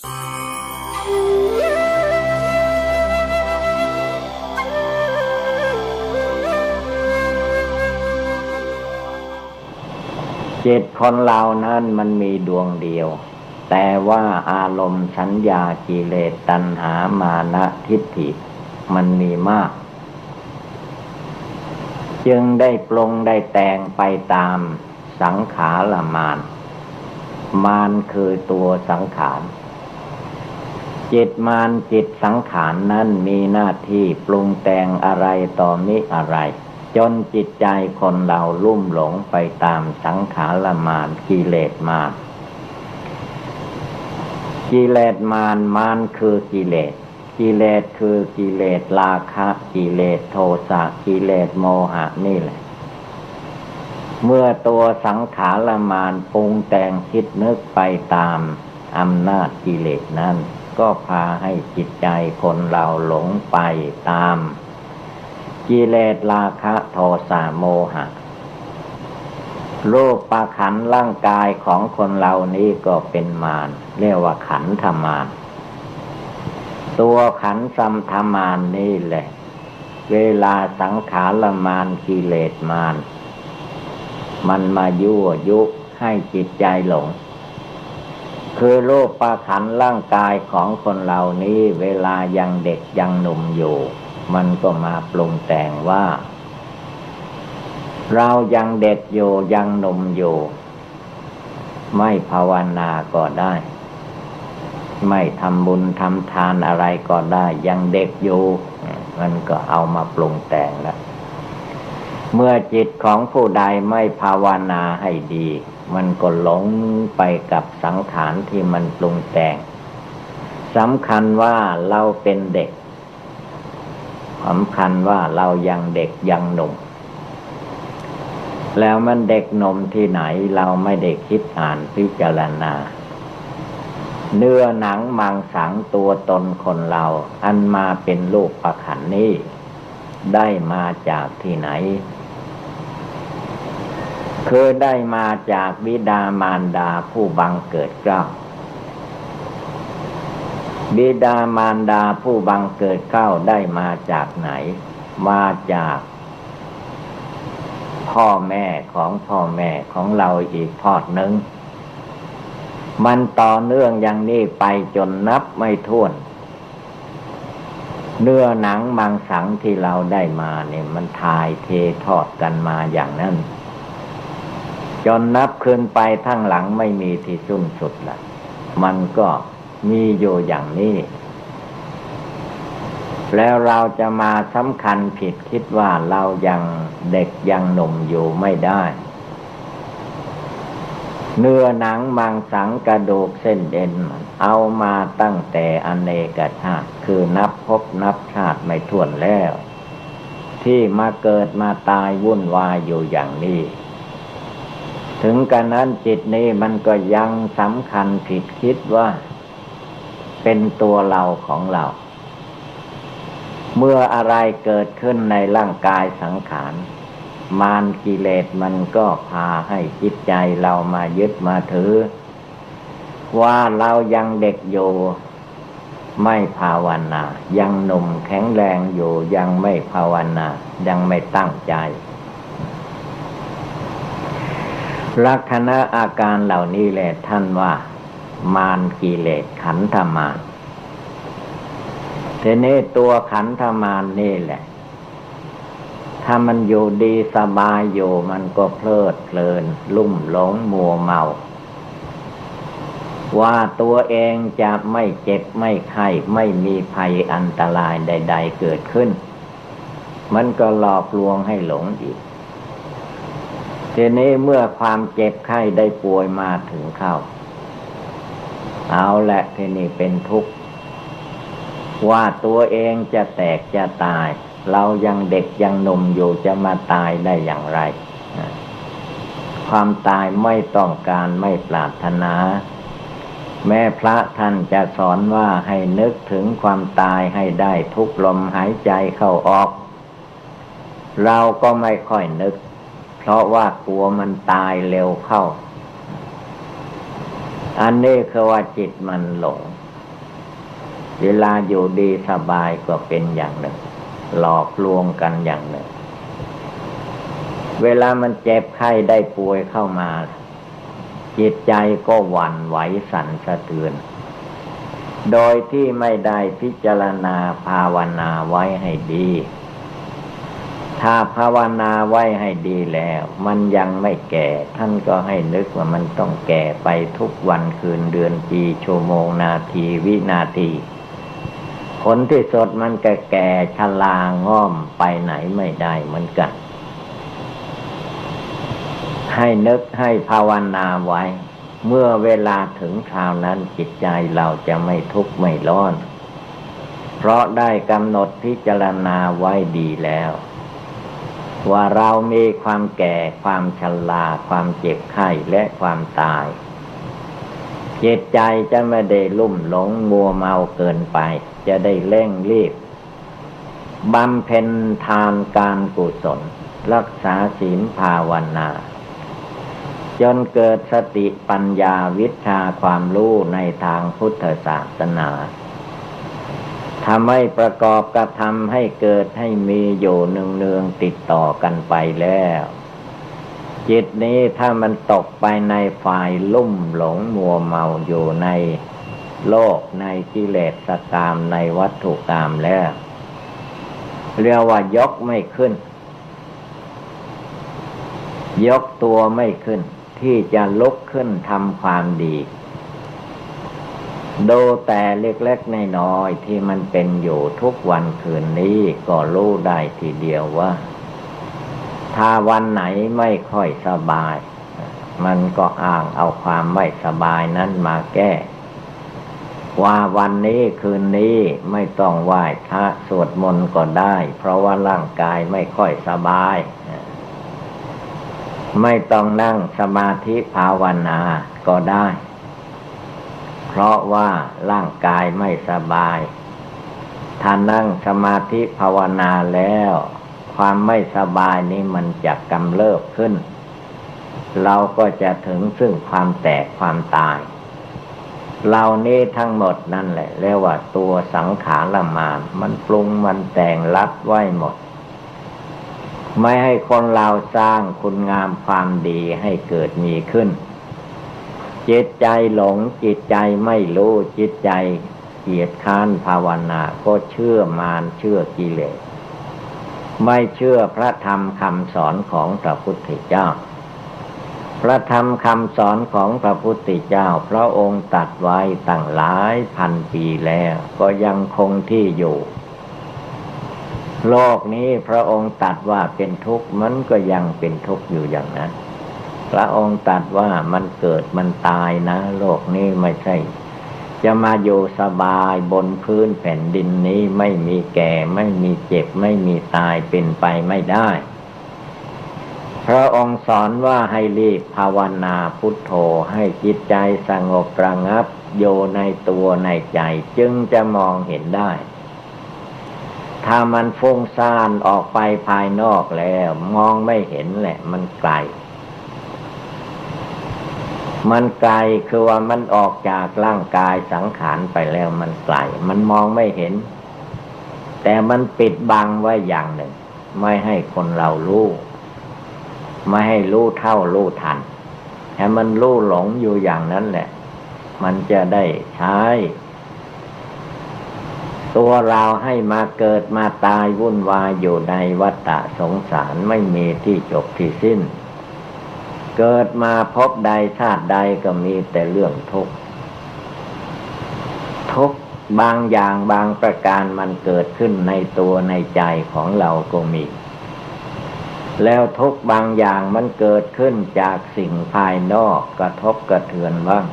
จิตคนเรานั้นมันมีดวงเดียว แต่ว่าอารมณ์สัญญากิเลสตัณหามานะทิฏฐิ มันมีมาก จึงได้ปรงได้แต่งไปตามสังขารมาน มานคือตัวสังขาร จิตมานจิตสังขารนนั้นมีหน้าที่ปรุงแต่งอะไรต่อมิอะไร จนจิตใจคนเราลุ่มหลงไปตามสังขารมานกิเลสมานกิเลสมานมานคือกิเลสกิเลสคือกิเลสราคะกิเลสโทสะกิเลสโมหะนี่แหละ เมื่อตัวสังขารมานปรุงแต่งคิดนึกไปตามอำนาจกิเลสนั้น ก็พาให้จิตใจคนเราหลงไปตาม กิเลสราคะโทสะโมหะรูปประขันร่างกายของคนเรานี้ก็เป็นมารเรียกว่าขันธมารตัวขันสัมธมานนี่แหละ เวลาสังขารมานกิเลสมานมันมายั่วยุให้จิตใจหลง คือรูปประขันร่างกายของคนเหล่านี้เวลายังเด็กยังหนุ่มอยู่ มันก็มาปรุงแต่งว่า เรายังเด็กอยู่ยังหนุ่มอยู่ ไม่ภาวนาก็ได้ ไม่ทำบุญทำทานอะไรก็ได้ ยังเด็กอยู่ มันก็เอามาปรุงแต่งแล้วเมื่อจิตของผู้ใดไม่ภาวนาให้ดี มันก็หลงไปกับสังขารที่มันปรุงแต่งสำคัญว่าเราเป็นเด็กสำคัญว่าเรายังเด็กยังหนุ่ม แล้วมันเด็กนมที่ไหนเราไม่ได้คิดอ่านพิจารณา เนื้อหนังมังสังตัวตนคนเรา อันมาเป็นลูกประขันนี้ ได้มาจากที่ไหน คือได้มาจากบิดามารดาผู้บังเกิดเกล้าบิดามารดาผู้บังเกิดเกล้าได้มาจากไหน มาจาก พ่อแม่ของพ่อแม่ของเราอีกทอดหนึ่งมันต่อเนื่องอย่างนี้ไปจนนับไม่ถ้วน เนื้อหนังมังสังที่เราได้มาเนี่ยมันทายเททอดกันมาอย่างนั้น จนนับคืนไปทั้งหลังไม่มีที่สิ้นสุดละมันก็มีอยู่อย่างนี้ แล้วเราจะมาสำคัญผิดคิดว่าเรายังเด็กยังหนุ่มอยู่ไม่ได้ เนื้อหนังมังสังกระดูกเส้นเอ็นมันเอามาตั้งแต่อเนกชาติ คือนับพบนับชาติไม่ถ้วนแล้ว ที่มาเกิดมาตายวุ่นวายอยู่อย่างนี้ ถึงกันนั้นจิตนี้มันก็ยังสำคัญผิดคิดว่า เป็นตัวเราของเรา เมื่ออะไรเกิดขึ้นในร่างกายสังขาร มารกิเลสมันก็พาให้จิตใจเรามายึดมาถือ ว่าเรายังเด็กอยู่ไม่ภาวนา ยังหนุ่มแข็งแรงอยู่ยังไม่ภาวนา ยังไม่ตั้งใจ ลักษณะอาการเหล่านี้แหละท่านว่า มารกิเลสขันธมารทีนี้ตัวขันธมารนี่แหละ ถ้ามันอยู่ดีสบายอยู่มันก็เพลิดเพลิน ลุ่มหลงมัวเมา ว่าตัวเองจะไม่เจ็บไม่ไข้ไม่มีภัยอันตรายใด ๆ เกิดขึ้น มันก็หลอกลวงให้หลงอีก ทีนี้เมื่อความเจ็บไข้ได้ป่วยมาถึงเข้า เอาแหละทีนี้เป็นทุกข์ ว่าตัวเองจะแตกจะตาย เรายังเด็กยังหนุ่มอยู่จะมาตายได้อย่างไร ความตายไม่ต้องการไม่ปรารถนา แม่พระท่านจะสอนว่าให้นึกถึงความตายให้ได้ทุกลมหายใจเข้าออก เราก็ไม่ค่อยนึก ราะว่ากลัวมันตายเร็วเข้า อันนี้คือว่าจิตมันหลง เวลาอยู่ดีสบายก็เป็นอย่างหนึ่ง หลอกลวงกันอย่างหนึ่ง เวลามันเจ็บไข้ได้ป่วยเข้ามา จิตใจก็หวั่นไหวสั่นสะเทือน โดยที่ไม่ได้พิจารณาภาวนาไว้ให้ดี ถ้าภาวนาไว้ให้ดีแล้ว มันยังไม่แก่ ท่านก็ให้นึกว่ามันต้องแก่ไปทุกวันคืนเดือนปีชั่วโมงนาทีวินาทีผลที่สดมันก็แก่ชลาง่อมไปไหนไม่ได้เหมือนกัน ให้นึกให้ภาวนาไว้ เมื่อเวลาถึงคราวนั้นจิตใจเราจะไม่ทุกข์ไม่ร้อน เพราะได้กำหนดพิจารณาไว้ดีแล้ว ว่าเรามีความแก่ ความชราความเจ็บไข้และความตาย จิตใจจะไม่ได้ลุ่มหลงมัวเมาเกินไป จะได้เร่งรีบบำเพ็ญทานการกุศล รักษาศีลภาวนา จนเกิดสติปัญญาวิชาความรู้ในทางพุทธศาสนา ทำให้ประกอบกระทำให้เกิดให้มีอยู่เนืองๆติดต่อกันไปแล้ว จิตนี้ถ้ามันตกไปในฝ่ายลุ่มหลงมัวเมาอยู่ในโลกในกิเลสกรรมในวัตถุกรรมแล้ว เรียกว่ายกไม่ขึ้น ยกตัวไม่ขึ้น ที่จะลุกขึ้นทำความดี ดูแต่เล็กๆน้อยๆที่มันเป็นอยู่ทุกวันคืนนี้ก็รู้ได้ทีเดียวว่า ถ้าวันไหนไม่ค่อยสบาย มันก็อ้างเอาความไม่สบายนั้นมาแก้ ว่าวันนี้คืนนี้ไม่ต้องไหว้พระสวดมนต์ก็ได้ เพราะว่าร่างกายไม่ค่อยสบาย ไม่ต้องนั่งสมาธิภาวนาก็ได้ เพราะว่าร่างกายไม่สบายถ้านั่งสมาธิภาวนาแล้ว ความไม่สบายนี้มันจะกำเริบขึ้น เราก็จะถึงซึ่งความแตกความตายเหล่านี้ทั้งหมดนั่นแหละ เรียกว่าตัวสังขารมาน มันปรุงมันแต่งรับไว้หมด ไม่ให้คนเราสร้างคุณงามความดีให้เกิดมีขึ้น จิตใจหลงจิตใจไม่รู้จิตใจเกียดค้านภาวนา ก็เชื่อมารเชื่อกิเลส ไม่เชื่อพระธรรมคำสอนของพระพุทธเจ้า พระธรรมคำสอนของพระพุทธเจ้า พระองค์ตัดไว้ตั้งหลายพันปีแล้ว ก็ยังคงที่อยู่ โลกนี้พระองค์ตัดว่าเป็นทุกข์มันก็ยังเป็นทุกข์อยู่อย่างนั้น พระองค์ตรัสว่ามันเกิดมันตายนะ โลกนี้ไม่ใช่ จะมาอยู่สบายบนพื้นแผ่นดินนี้ไม่มีแก่ ไม่มีเจ็บ ไม่มีตายเป็นไปไม่ได้ พระองค์สอนว่าให้รีบภาวนาพุทโธให้จิตใจสงบระงับโยในตัวในใจจึงจะมองเห็นได้ ถ้ามันฟุ้งซ่านออกไปภายนอกแล้ว มองไม่เห็นแหละ มันไกล มันไกลคือว่ามันออกจากร่างกายสังขารไปแล้วมันไกลมันมองไม่เห็น แต่มันปิดบังไว้อย่างหนึ่ง ไม่ให้คนเรารู้ไม่ให้รู้เท่ารู้ทันแต่มันรู้หลงอยู่อย่างนั้นแหละ มันจะได้ใช้ ตัวเราให้มาเกิดมาตายวุ่นวายอยู่ในวัฏสงสารไม่มีที่จบที่สิ้น เกิดมาพบใดชาติใดก็มีแต่เรื่องทุกข์ทุกบางอย่างบางประการมันเกิดขึ้นในตัวในใจของเราก็มี แล้วทุกบางอย่างมันเกิดขึ้นจากสิ่งภายนอกกระทบกระเทือนบ้าง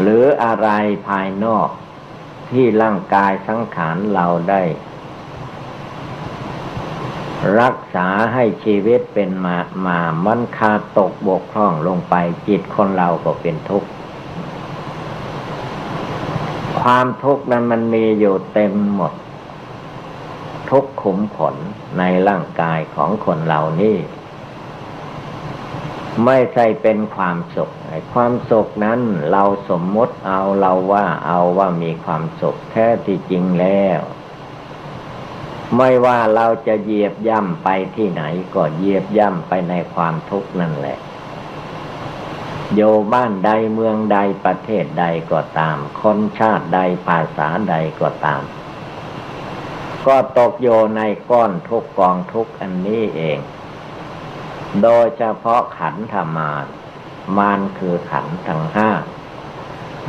หรืออะไรภายนอกที่ร่างกายสังขารเราได้ รักษาให้ชีวิตเป็นมามามันขาดตกบกพร่องลงไปจิตคนเราก็เป็นทุกข์ ความทุกข์นั้นมันมีอยู่เต็มหมด ทุกขุมผลในร่างกายของคนเรานี่ไม่ใช่เป็นความสุขความสุขนั้นเราสมมติเอาเราว่าเอาว่ามีความสุขแท้ที่จริงแล้ว ไม่ว่าเราจะเหยียบย่ำไปที่ไหน ก็เหยียบย่ำไปในความทุกข์นั่นแหละโยบ้านใดเมืองใดประเทศใดก็ตาม คนชาติใดภาษาใดก็ตาม ก็ตกโยในก้อนทุกกองทุกอันนี้เอง โดยเฉพาะขันธมารมารคือขันธ์ทั้งห้า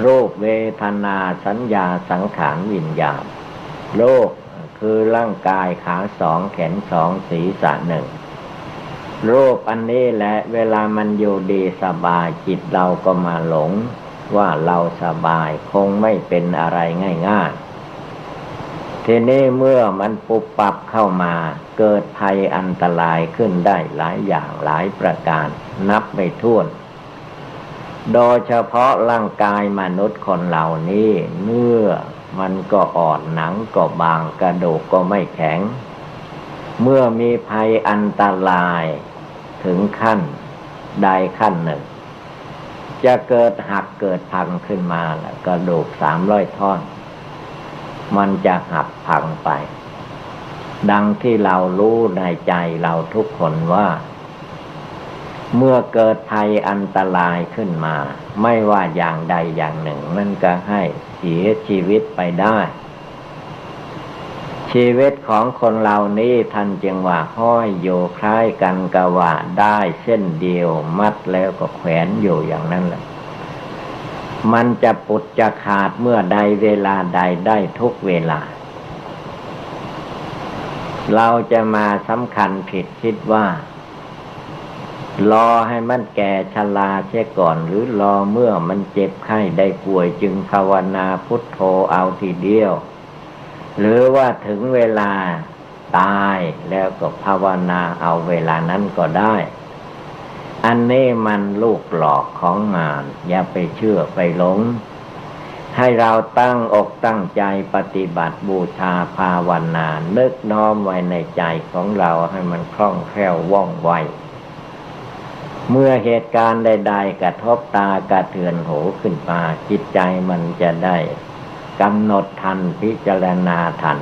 รูปเวทนาสัญญาสังขารวิญญาณโลก คือร่างกายขาสองแขนสองศีรษะหนึ่งรูปอันนี้แหละเวลามันอยู่ดีสบายจิตเราก็มาหลง ว่าเราสบายคงไม่เป็นอะไรง่ายๆ ทีนี้เมื่อมันปุบปับเข้ามา เกิดภัยอันตรายขึ้นได้หลายอย่างหลายประการ นับไม่ถ้วน โดยเฉพาะร่างกายมนุษย์คนเหล่านี้เนื้อ มันก็อ่อนหนังก็บางกระดูกก็ไม่แข็ง เมื่อมีภัยอันตรายถึงขั้นใดขั้นหนึ่ง จะเกิดหักเกิดพังขึ้นมาแล้วกระดูกสามร้อยท่อน มันจะหักพังไป ดังที่เรารู้ในใจเราทุกคนว่า เมื่อเกิดภัยอันตรายขึ้นมา ไม่ว่าอย่างใดอย่างหนึ่งมันก็ให้ เสียชีวิตไปได้ ชีวิตของคนเหล่านี้ท่านจึงว่าห้อยโยคล้ายกันกะว่าได้เส้นเดียวมัดแล้วก็แขวนอยู่อย่างนั้นแหละมันจะปุดจะขาดเมื่อใดเวลาใดได้ทุกเวลา เราจะมาสำคัญผิดคิดว่า รอให้มันแก่ชราเช่ก่อน หรือรอเมื่อมันเจ็บไข้ได้ป่วยจึงภาวนาพุทโธเอาทีเดียว หรือว่าถึงเวลาตายแล้วก็ภาวนาเอาเวลานั้นก็ได้ อันนี้มันลูกหลอกของงาน อย่าไปเชื่อไปหลง ให้เราตั้งอกตั้งใจปฏิบัติบูชาภาวนา นึกน้อมไว้ในใจของเราให้มันคล่องแคล่วว่องไว เมื่อเหตุการณ์ใด ๆ กระทบตากระเทือนหูขึ้นมาจิตใจมันจะได้กำหนดทันพิจารณาทัน